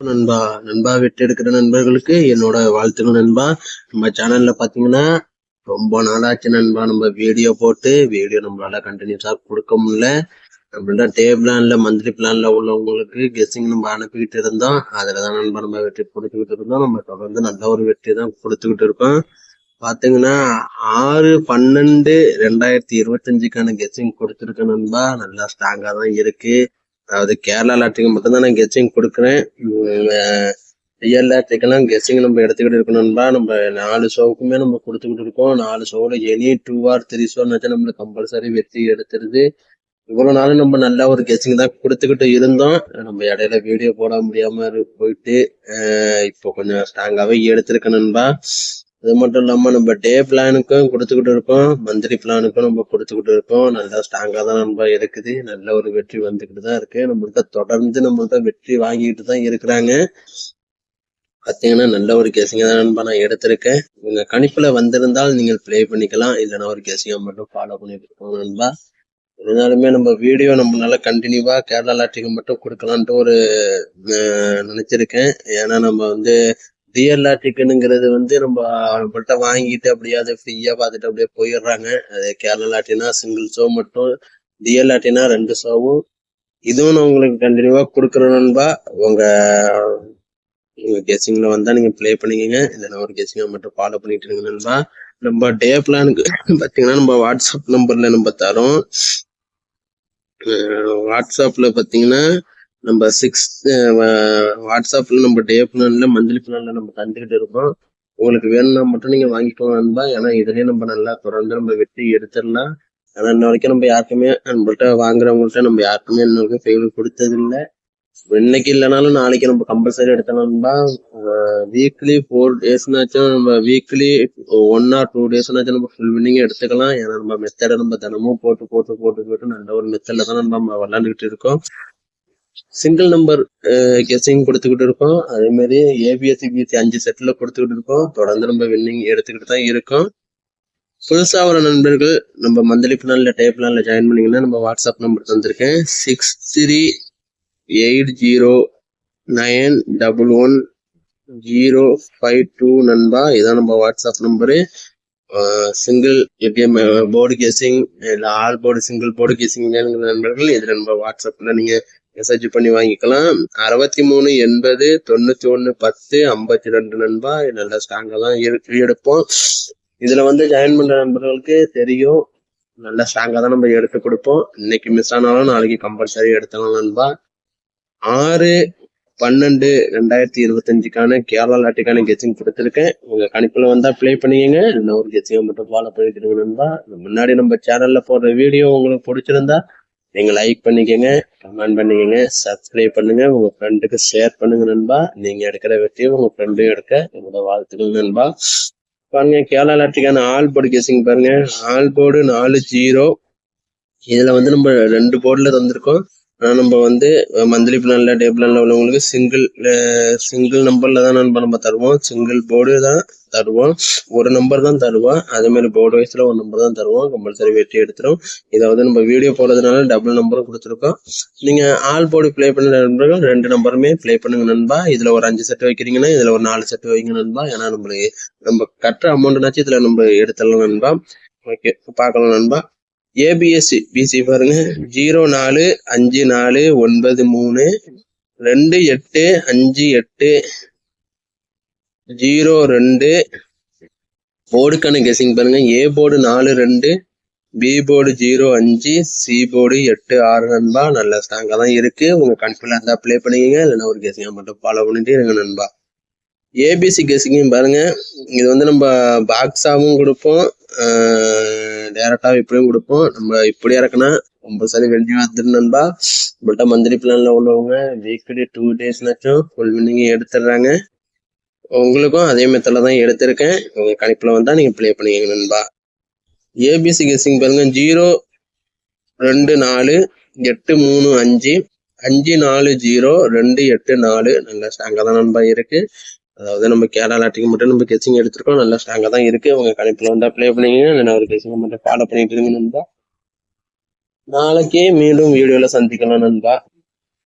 நண்பா நண்பா வெற்றி எடுக்கிற நண்பர்களுக்கு என்னோட வாழ்த்துக்கள் நண்பா. நம்ம சேனல்ல பாத்தீங்கன்னா ரொம்ப நாளாச்சு நண்பா நம்ம வீடியோ போட்டு வீடியோ நம்மளால கண்டினியூஸா கொடுக்க முடியல. நம்மள்ட்ட டே பிளான்ல மந்த்லி பிளான்ல உள்ளவங்களுக்கு கெஸ்ஸிங் நம்ம அனுப்பிக்கிட்டு இருந்தோம். அதுலதான் நண்பா நம்ம வெற்றி கொடுத்துக்கிட்டு இருந்தோம். நம்ம தொடர்ந்து நல்ல ஒரு வெற்றி தான் கொடுத்துக்கிட்டு இருக்கோம். பாத்தீங்கன்னா ஆறு பன்னெண்டு ரெண்டாயிரத்தி இருபத்தஞ்சுக்கான கெஸ்ஸிங் கொடுத்துருக்க நண்பா. நல்லா ஸ்ட்ராங்கா தான் இருக்கு. அதாவது கேரளா லாட்ரிக்கு மட்டும்தான் நான் கெஸ்ஸிங் கொடுக்குறேன். ரியல் லாட்ரிக்கெல்லாம் கெஸ்ஸிங் நம்ம எடுத்துக்கிட்டு இருக்கணும்பா நம்ம நாலு ஷோவுக்குமே நம்ம கொடுத்துக்கிட்டு இருக்கோம். நாலு ஷோவில் எனி டூ ஆர் த்ரீ ஷோன்னு நம்மளுக்கு கம்பல்சரி வெற்றி எடுத்துருது. இவ்வளவு நாளும் நம்ம நல்ல ஒரு கெஸ்ஸிங் தான் கொடுத்துக்கிட்டு இருந்தோம். நம்ம இடையில வீடியோ போட முடியாம போயிட்டு இப்போ கொஞ்சம் ஸ்ட்ராங்காவே எடுத்திருக்கணும்பா அது மட்டும் இல்லாம நம்ம டே பிளானுக்கும் கொடுத்துக்கிட்டு இருக்கோம். மந்த்லி பிளானுக்கும் நம்ம கொடுத்துக்கிட்டு இருக்கோம். நல்லா ஸ்ட்ராங்கா தான் நம்ம இருக்குது. நல்ல ஒரு வெற்றி வந்துகிட்டு தான் இருக்கு. நம்மள்ட்ட தொடர்ந்து நம்மள்ட்ட வெற்றி வாங்கிட்டு தான் இருக்கிறாங்க. பாத்தீங்கன்னா நல்ல ஒரு கேசிங்க தான் நண்பா நான் எடுத்திருக்கேன். உங்க கணிப்புல வந்திருந்தால் நீங்கள் ப்ளே பண்ணிக்கலாம். இல்லைன்னா ஒரு கேசிங்க மட்டும் ஃபாலோ பண்ணிட்டு இருக்கோம் நண்பா. இருந்தாலுமே நம்ம வீடியோ நம்மளால கண்டினியூவா கேரளா லாட்டிக்கு மட்டும் கொடுக்கலான்ட்டு ஒரு நினைச்சிருக்கேன். ஏன்னா நம்ம வந்து ரியல் டிக்கெட்டுங்கிறது வந்து நம்ம அவங்கள்ட்ட வாங்கிட்டு அப்படியே அதை ஃப்ரீயா பார்த்துட்டு அப்படியே போயிடுறாங்க. அது கேரளா லாட்டினா சிங்கிள் ஷோ மட்டும் ரியல் லாட்டினா ரெண்டு ஷோவும் இதுவும் நான் உங்களுக்கு கண்டினியூவா கொடுக்குறேன்பா நண்பா. உங்க உங்க கெஸிங்ல வந்தா நீங்க ப்ளே இதை நான் ஒரு கெஸிங்கை மட்டும் ஃபாலோ பண்ணிட்டு இருங்க நண்பா. நம்ம டே பிளானுக்கு பாத்தீங்கன்னா நம்ம வாட்ஸ்அப் நம்பர்ல நம்ம தரோம். வாட்ஸ்அப்ல பாத்தீங்கன்னா நம்ம சிக்ஸ் வாட்ஸ்அப்ல நம்ம டே பிளான்ல மந்த்லி பிளான்ல நம்ம தந்துகிட்டு இருக்கோம். உங்களுக்கு வேணும்னா மட்டும் நீங்க வாங்கிக்கோங்க நண்பா. ஏன்னா இதுலயே நம்ம நல்லா தொடர்ந்து நம்ம வெற்றி எடுத்துடலாம். ஆனா இன்ன வரைக்கும் நம்ம யாருக்குமே நம்மள்ட்ட வாங்குறவங்கள்ட்ட நம்ம யாருக்குமே இன்ன வரைக்கும் ஃபெயில் கொடுத்தது இல்லை இன்னைக்கு இல்லைனாலும் நாளைக்கு நம்ம கம்பல்சரி எடுத்தோம்னா வீக்லி ஃபோர் டேஸ்னாச்சும் நம்ம வீக்லி ஒன் ஆர் டூ டேஸ்னாச்சும் நம்ம ஃபுல் வின்னிங் எடுத்துக்கலாம். ஏன்னா நம்ம மெத்தடை நம்ம தினமும் போட்டு போட்டு போட்டு போட்டு நல்ல ஒரு மெத்தடில் தான் நம்ம விளாண்டுக்கிட்டு இருக்கோம். சிங்கிள் நம்பர் கெஸ்ஸிங் கொடுத்துக்கிட்டு இருக்கோம். அதே மாதிரி ஏபிஎஸ்சி பிஎஸ்சி அஞ்சு செட்ல கொடுத்துக்கிட்டு இருக்கோம். தொடர்ந்து நம்ம வின்னிங் எடுத்துக்கிட்டு தான் இருக்கோம். புதுசா வர நண்பர்கள் நம்ம மந்த்லி பிளான்ல டே பிளான்ல ஜாயின் பண்ணீங்கன்னா நம்ம WhatsApp number தந்திருக்கேன். Six three eight zero nine double one zero five two நண்பா இதான் நம்ம வாட்ஸ்அப் நம்பரு சிங்கிள் எப்பயும் போர்டு கேசிங் இல்லை all board single board guessing நண்பர்கள் இதில் நம்ம வாட்ஸ்அப்பில் நீங்கள் மெசேஜ் பண்ணி வாங்கிக்கலாம். அறுபத்தி மூணு எண்பது தொண்ணூற்றி ஒன்று பத்து ஐம்பத்தி ரெண்டு நண்பா நல்ல நல்லா தான் எடுப்போம். இதில் வந்து ஜாயின் பண்ணுற நண்பர்களுக்கு தெரியும். நல்ல ஸ்ட்ராங்காக தான் நம்ம எடுத்து கொடுப்போம். இன்னைக்கு மிஸ் ஆனாலும் நாளைக்கு கம்பல்சரி எடுத்துக்கலாம் நண்பா. ஆறு பன்னெண்டு ரெண்டாயிரத்தி இருபத்தஞ்சுக்கான கேரளா லாட்டிக்கான கெச்சிங் கொடுத்துருக்கேன். உங்க கணிப்புல வந்தா ப்ளே பண்ணிக்கங்க. இன்னொரு ஒரு கெச்சிங்கை மட்டும் ஃபாலோ பண்ணிக்கிறீங்க நண்பா. முன்னாடி நம்ம சேனல்ல போடுற வீடியோ உங்களுக்கு பிடிச்சிருந்தா நீங்க லைக் பண்ணிக்கங்க கமெண்ட் பண்ணிக்கங்க சப்ஸ்கிரைப் பண்ணுங்க உங்க ஃப்ரெண்டுக்கு ஷேர் பண்ணுங்க நண்பா. நீங்க எடுக்கிற வெற்றியை உங்க ஃப்ரெண்டும் எடுக்க என்னோட வாழ்த்துக்கள் நண்பா. பாருங்க கேரளா லாட்டிக்கான ஆல் போர்டு கேசிங் பாருங்க. ஆல் போர்டு நாலு ஜீரோ இதுல வந்து நம்ம ரெண்டு போர்டுல தந்திருக்கோம். ஆனா நம்ம வந்து மந்த்லி பிளான்ல டே பிளான்ல உள்ளவங்களுக்கு சிங்கிள் சிங்கிள் நம்பர்ல தான் நம்ம நம்ம தருவோம். சிங்கிள் போர்டு தான் தருவோம். ஒரு நம்பர் தான் தருவோம். அதே மாதிரி போர்டு வயசுல ஒரு நம்பர் தான் தருவோம். கம்பல்சரி வெற்றி எடுத்துரும். இதை வந்து நம்ம வீடியோ போடுறதுனால டபுள் நம்பரும் கொடுத்துருக்கோம். நீங்க ஆல் போர்டு ப்ளே பண்ண நண்பர்கள் ரெண்டு நம்பருமே ப்ளே பண்ணுங்க நண்பா. இதுல ஒரு அஞ்சு செட் வைக்கிறீங்கன்னா இதுல ஒரு நாலு செட் வைங்க நண்பா. ஏன்னா நம்மளுக்கு நம்ம கட்டுற அமௌண்ட்னாச்சும் இதுல நம்ம எடுத்துடலாம் நண்பா. ஓகே பார்க்கலாம் நண்பா. ஏபிஎஸ்சி பிசி பாருங்க. ஜீரோ நாலு அஞ்சு நாலு ஒன்பது மூணு ரெண்டு எட்டு அஞ்சு எட்டு ஜீரோ ரெண்டு. போர்டுக்கான கெஸிங் பாருங்க. ஏ போர்டு நாலு ரெண்டு பி போர்டு ஜீரோ அஞ்சு சி போர்டு எட்டு ஆறு நண்பா. நல்ல ஸ்ட்ராங்கா தான் இருக்கு. உங்க கன்ஃபியூல இருந்தா அப்ளை பண்ணிக்கங்க. இல்லைன்னா ஒரு கெஸிங்கை மட்டும் ஃபாலோ பண்ணிட்டு இருங்க நண்பா. ஏபிசி கெஸிங்கும் பாருங்க. இது வந்து நம்ம பாக்ஸாவும் கொடுப்போம். டேரக்டாவும் இப்படியும் கொடுப்போம். நம்ம இப்படி இறக்குனா கம்பல்சரி வெளியே வந்துடும் நண்பா. நம்மள்ட்ட மந்த்லி பிளான்ல உள்ளவங்க வீக்லி டூ டேஸ்னாச்சும் ஃபுல் வின்னிங் எடுத்துடுறாங்க. உங்களுக்கும் அதே மெத்தடில் தான் எடுத்திருக்கேன். உங்க கணிப்புல வந்தா நீங்க ப்ளே பண்ணிக்கங்க நண்பா. ஏபிசி கெஸிங் பாருங்க. ஜீரோ ரெண்டு நாலு எட்டு மூணு அஞ்சு. அஞ்சு நாலு ஜீரோ ரெண்டு எட்டு நாலு. நல்ல ஸ்ட்ராங்கா தான் நண்பா இருக்கு. அதாவது நம்ம கேரளா டீம் மட்டும் நம்ம கெச்சிங் எடுத்திருக்கோம். நல்லா ஸ்ட்ராங்கா தான் இருக்கு. உங்க கணிப்புல வந்தா ப்ளே பண்ணீங்கன்னா இல்லைன்னா ஒரு கெச்சிங் மட்டும் ஃபாலோ பண்ணிட்டு இருங்க நண்பா. நாளைக்கே மீண்டும் வீடியோல சந்திக்கலாம் நண்பா.